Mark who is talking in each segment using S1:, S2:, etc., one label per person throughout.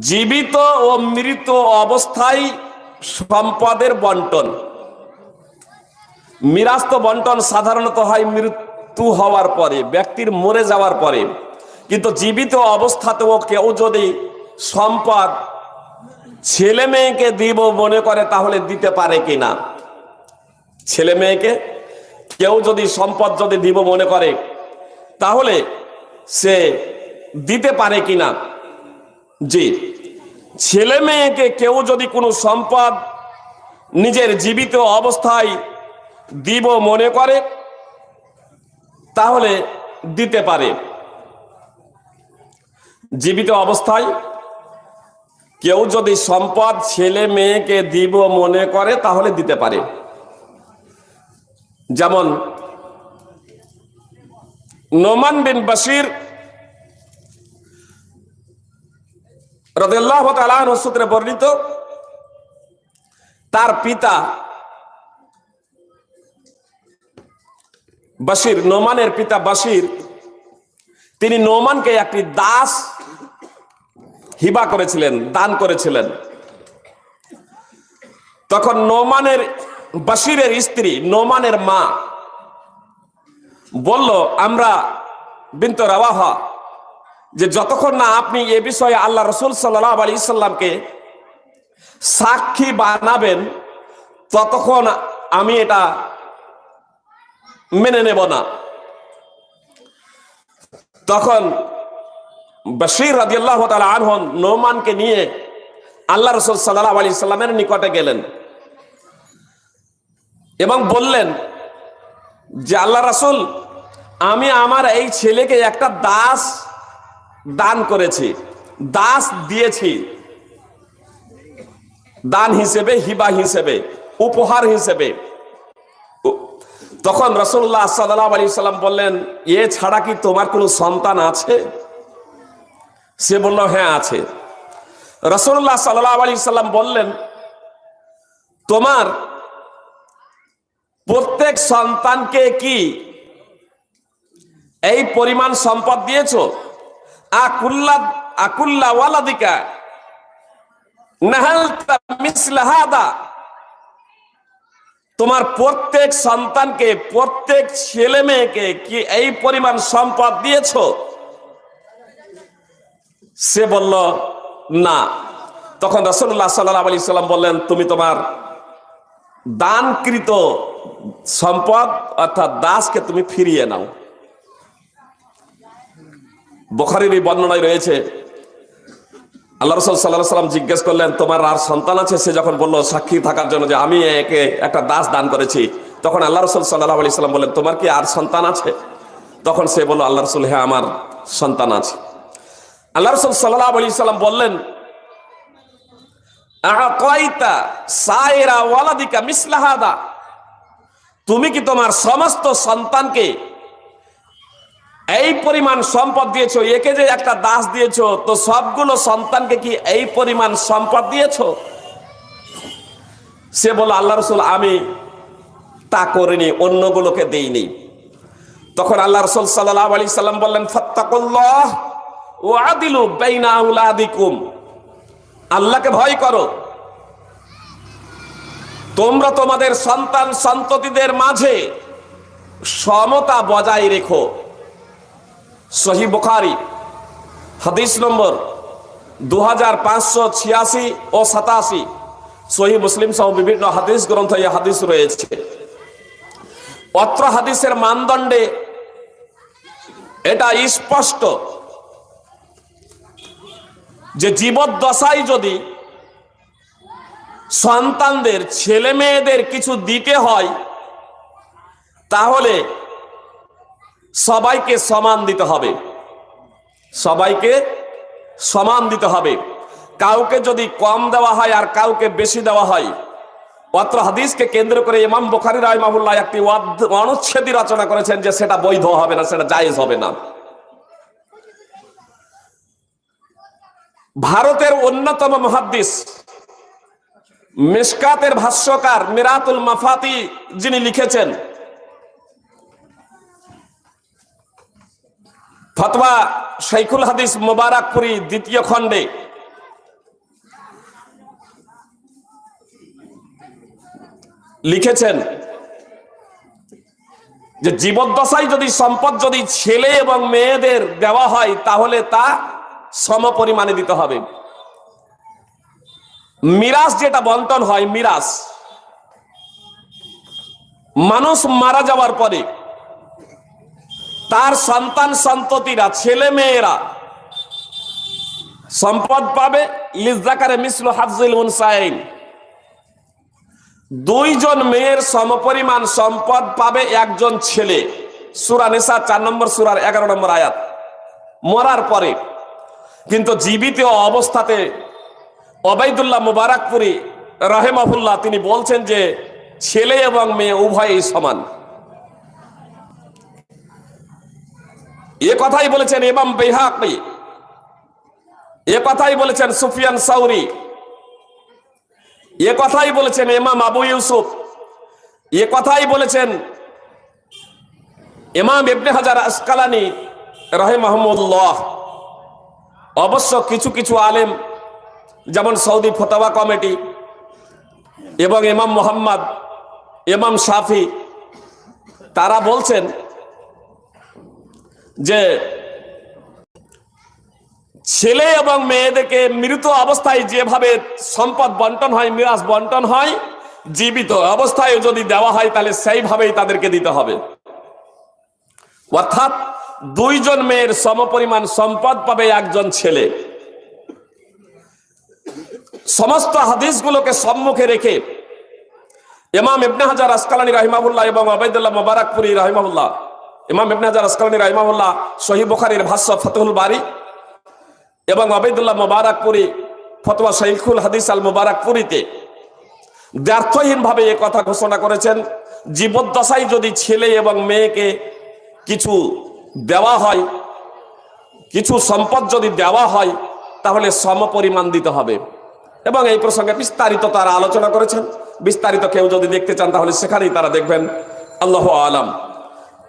S1: জীবিত ও মৃত অবস্থায় সম্পদের বন্টন। মিরাস্ত বন্টন সাধারণত হয় মৃত্যু হওয়ার পরে, ব্যক্তির মরে যাওয়ার পরে। কিন্তু জীবিত অবস্থাতেও কেউ যদি সম্পদ ছেলে মেয়েকে দিব মনে করে, তাহলে দিতে পারে কিনা ছেলে মেয়েকে কেউ যদি সম্পদ যদি দিব মনে করে, তাহলে সে দিতে পারে কিনা জি, ছেলে মেয়েকে কেউ যদি কোনো সম্পদ নিজের জীবিত অবস্থায় দিব মনে করে, তাহলে দিতে পারে। জীবিত অবস্থায় কেউ যদি সম্পদ ছেলে মেয়েকে দিব মনে করে, তাহলে দিতে পারে। যেমন নোমান বিন বাসির রদেল্লাহ বর্ণিত, তার পিতা বাসির নোমানের পিতা বাসির তিনি নোমানকে একটি দাস হিবা করেছিলেন, দান করেছিলেন। তখন নোমানের বাসিরের স্ত্রী, নোমানের মা বলল, আমরা বিন্ত রাওয়াহা যে যতক্ষণ না আপনি এ বিষয়ে আল্লাহ রসুল সাল্লাহ আলী ইসাল্লামকে সাক্ষী বানাবেন, ততক্ষণ আমি এটা মেনে নেব না। তখন বশির রাজিয়াল্লাহ তালা আনহন নোমানকে নিয়ে আল্লাহ রসুল সাল্লাহ আলী সাল্লামের নিকটে গেলেন এবং বললেন যে, আল্লাহ রসুল, আমি আমার এই ছেলেকে একটা দাস দান করেছি, দাস দিয়েছি। দান হিসেবে, হিবা হিসেবে, উপহার হিসেবে। তখন রসুল্লাহ সাল্লাহ আলী সাল্লাম বললেন, এ ছাড়া কি তোমার কোনো সন্তান আছে? সে বলল হ্যাঁ আছে। রসুল্লাহ সাল্লাহ আলী সাল্লাম বললেন, তোমার প্রত্যেক সন্তানকে কি এই পরিমাণ সম্পদ দিয়েছ? আকুল্লা আকুল্লা ওয়ালাদিকা। তোমার প্রত্যেক সন্তানকে, প্রত্যেক ছেলে মেয়েকে কি এই পরিমাণ সম্পদ দিয়েছ? সে বলল, না। তখন রসুল্লাহ সাল্লাহ আলি সাল্লাম বললেন, তুমি তোমার দানকৃত সম্পদ অর্থাৎ দাসকে তুমি ফিরিয়ে নাও। বোখারির এই বর্ণনায় রয়েছে, আল্লাহ রসুল সাল্লাহ সাল্লাম জিজ্ঞেস করলেন, তোমার আর সন্তান আছে? সে যখন বলল, সাক্ষী থাকার জন্য যে আমি একে একটা দাস দান করেছি। তখন আল্লাহ রসুল সাল্লাহ আলি সাল্লাম বললেন, তোমার কি আর সন্তান আছে? তখন সে বলল, আল্লাহ রসুল হ্যাঁ আমার সন্তান আছে। আল্লাহ রসুল সাল্লাহ আলি সাল্লাম বললেন তুমি কি তোমার সমস্ত সন্তানকে এই পরিমাণ সম্পদ দিয়েছ, একে যে একটা দাস দিয়েছ, তো সবগুলো সন্তানকে কি এই পরিমাণ সম্পদ দিয়েছ? সে বলল, আল্লাহ রসুল, আমি তা করিনি, অন্যগুলোকে দেইনি। তখন আল্লাহ রসুল সাল্লাহ আলি সাল্লাম বললেন, ফত্তাকুল্লাহ ও আদিলু আল্লাহকে ভয় করো। তোমরা তোমাদের সন্তান সন্ততিদের মাঝে সমতা বজায় রেখো। সহি বুখারি, হাদিস নম্বর দু হাজার পাঁচশো ছিয়াশি ও সাতাশি। সহি মুসলিম সহ বিভিন্ন হাদিস গ্রন্থ এই হাদিস রয়েছে। অত্র হাদিসের মানদণ্ডে এটা স্পষ্ট যে জীবদ্দশায় যদি সন্তানদের, ছেলে মেয়েদের কিছু দিতে হয়, তাহলে সবাইকে সমান দিতে হবে। সবাইকে সমান দিতে হবে। কাউকে যদি কম দেওয়া হয় আর কাউকে বেশি দেওয়া হয় অত্র হাদিসকে কেন্দ্র করে ইমাম বুখারি রাহমাহুল্লাহ একটি অনুচ্ছেদী রচনা করেছেন যে সেটা বৈধ হবে না, সেটা জায়েজ হবে না। ভারতের অন্যতম মহাদ্দিস, মিসকাতের ভাষ্যকার মিরাতুল মাফাতি যিনি লিখেছেন ফতোয়া শাইখুল হাদিস মোবারকপুরি দ্বিতীয় খণ্ডে। লিখেছেন যে জীবদ্দশায় যদি সম্পদ যদি ছেলে এবং মেয়েদের দেওয়া হয়, তাহলে তা সম পরিমাণে দিতে হবে। মিরাস যেটা বন্টন হয় মিরাস মানুষ মারা যাওয়ার পরে তার সন্তান সন্ততিরা, ছেলে মেয়েরা সম্পদ পাবে। লিজাকারে মিসলু হাফজুল উনসাইন। দুইজন মেয়ের সমপরিমাণ সম্পদ পাবে একজন ছেলে। সুরা নেশা চার নম্বর, সুরার এগারো নম্বর আয়াত। মরার পরে, কিন্তু জীবিত অবস্থাতে অবাইদুল্লাহ মুবারকপুরি রহেমাহুল্লাহ তিনি বলছেন যে ছেলে এবং মেয়ে উভয়ই সমান। এ কথাই বলেছেন এমাম বেহাকি। এ কথাই বলেছেন সুফিয়ান সাউরি। এ কথাই বলেছেন এমাম আবু ইউসুফ। এ কথাই বলেছেন ইমাম ইবনে হাজার আসকালানি রহে মাহমুদুল্লাহ অবশ্য কিছু কিছু আলেম, যেমন সৌদি ফতোয়া কমিটি এবং ইমাম মোহাম্মদ, ইমাম শাফি, তারা বলছেন যে ছেলে এবং মেয়েদেরকে মৃত অবস্থায় যেভাবে সম্পদ বন্টন হয়, মিরাজ বন্টন হয়, জীবিত অবস্থায় যদি দেওয়া হয়, তাহলে সেইভাবেই তাদেরকে দিতে হবে। অর্থাৎ দুইজন মেয়ের সমপরিমাণ সম্পদ পাবে একজন ছেলে। সমস্ত হাদিসগুলোকে সম্মুখে রেখে ইমাম ইবনে হাজার আসকালানি রাহিমাহুল্লাহ এবং আবাইদুল্লাহ মোবারকপুরি রাহিমাহুল্লাহ ইমাম ইবনে হাজার আসকালানি রাহিমাহুল্লাহ সহি বুখারীর ভাষ্য ফতুল বাড়ি এবং আবেদুল্লাহ মোবারকপুরি ফতোয়া শৈখুল হাদিস আল মোবারকপুরিতে ব্যর্থহীন ভাবে এ কথা ঘোষণা করেছেন, জীবদ্দশায় যদি ছেলে এবং মেয়েকে কিছু দেওয়া হয়, কিছু সম্পদ যদি দেওয়া হয়, তাহলে সমপরিমাণ দিতে হবে। এবং এই প্রসঙ্গে বিস্তারিত তারা আলোচনা করেছেন। বিস্তারিত কেউ যদি দেখতে চান, তাহলে সেখানেই তারা দেখবেন। আল্লাহ আলাম।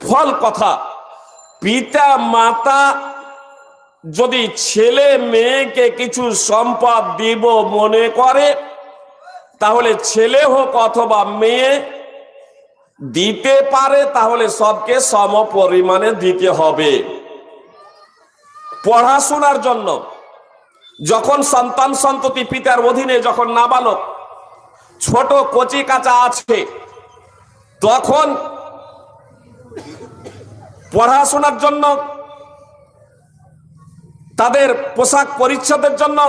S1: ফল কথা। পিতা, মাতা, যদি ছেলে মেয়েকে কিছু সম্পদ দিব মনে করে, তাহলে ছেলে হোক অথবা মেয়ে, দিতে পারে, তাহলে সবকে সম পরিমাণে দিতে হবে। পড়াশোনার জন্য, যখন সন্তান সন্ততি পিতার অধীনে যখন নাবালক, ছোট কচি কাঁচা আছে, তখন পড়াশোনার জন্য, তাদের পোশাক পরিচ্ছদের জন্য,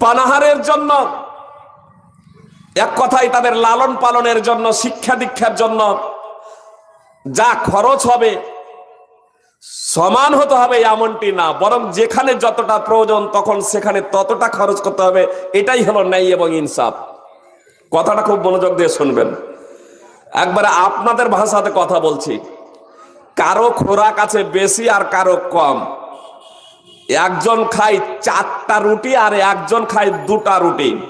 S1: পানাহারের জন্য, এক কথায় তাদের লালন পালনের জন্য, শিক্ষা দীক্ষার জন্য যা খরচ হবে, সমান হতে হবে এমনটি না। বরং যেখানে যতটা প্রয়োজন তখন সেখানে ততটা খরচ করতে হবে, এটাই হলো ন্যায় এবং ইনসাফ। কথাটা খুব মনোযোগ দিয়ে শুনবেন। একবারে আপনাদের ভাষাতে কথা বলছি। কারও খোরাক আছে বেশি আর কারও কম। একজন খায় চারটা রুটি আর একজন খায় দুটা রুটি।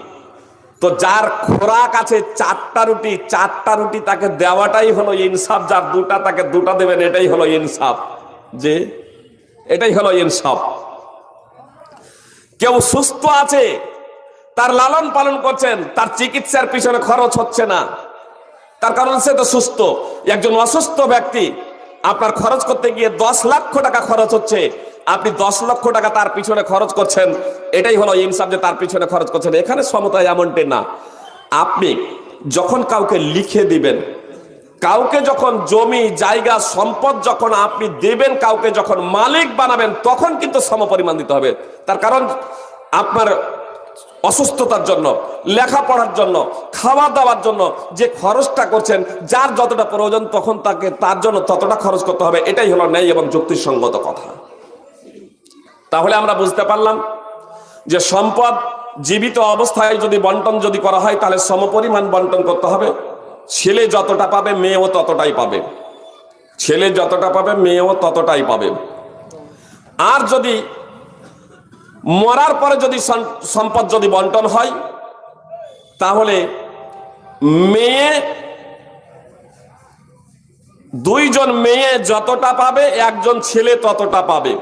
S1: তো যার খোরাক আছে চারটা রুটি চারটা রুটি তাকে দেওয়াটাই হলো ইনসাফ, যার দুটা তাকে দুটা দেবেন, এটাই হলো ইনসাফ। যে এটাই হলো ইনসাফ। কেউ সুস্থ আছে, তার লালন পালন করছেন, তার চিকিৎসার পিছনে খরচ হচ্ছে না। তার কারণ সে তো সুস্থ। একজন অসুস্থ ব্যক্তি, আপনার খরচ করতে গিয়ে দশ লক্ষ টাকা খরচ হচ্ছে। আপনি দশ লক্ষ টাকা তার পিছনে খরচ করছেন। এটাই হলো ইনসাফ যে তার পিছনে খরচ করছেন। এখানে সমতা এমনটি না। আপনি যখন কাউকে লিখে দিবেন, কাউকে যখন জমি, জায়গা, সম্পদ যখন আপনি দেবেন, কাউকে যখন মালিক বানাবেন, তখন কিন্তু সমপরিমাণ দিতে হবে। তার কারণ আপনার অসুস্থতার জন্য, লেখাপড়ার জন্য খাওয়া দাওয়ার জন্য যে খরচটা করছেন, যার যতটা প্রয়োজন তখন তাকে, তার জন্য ততটা খরচ করতে হবে। এটাই হলো ন্যায় এবং যুক্তিসঙ্গত কথা। তাহলে আমরা বুঝতে পারলাম যে সম্পদ, জীবিত অবস্থায় যদি বন্টন যদি করা হয়, তাহলে সমপরিমাণ বন্টন করতে হবে। ছেলে যতটা পাবে, মেয়েও ততটাই পাবে। ছেলে যতটা পাবে, মেয়েও ততটাই পাবে। আর যদি মরার পরে যদি সম্পদ যদি বন্টন হয়, তাহলে মেয়ে, দুইজন মেয়ে যতটা পাবে, একজন ছেলে ততটা পাবে।